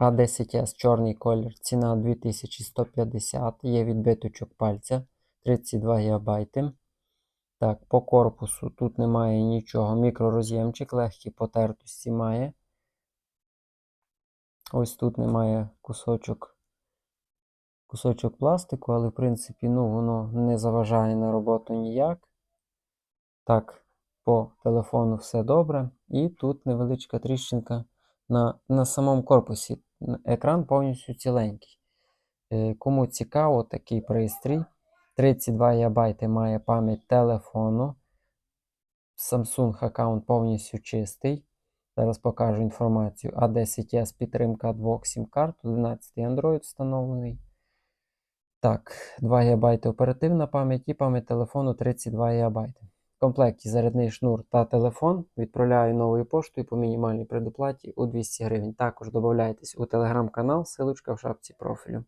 А10С чорний колір, ціна 2150, є відбиточок пальця 32 ГБ. Так, по корпусу тут немає нічого. Мікророз'ємчик, легкі потертості має. Ось тут немає кусочок, кусочок пластику, але в принципі ну, воно не заважає на роботу ніяк. Так, по телефону все добре. І тут невеличка тріщинка на, на самому корпусі. Екран повністю ціленький. Е, Кому цікаво, такий пристрій. 32 ГБ має пам'ять телефону. Samsung аккаунт повністю чистий. Зараз покажу інформацію. A10s підтримка двох сім-карт, 11 Android встановлений. Так, 2 ГБ оперативна пам'ять і пам'ять телефону 32 ГБ. В комплекті зарядний шнур та телефон. Відправляю новою поштою по мінімальній предоплаті у 200 гривень. Також додайтесь у телеграм-канал, силочка в шапці профілю.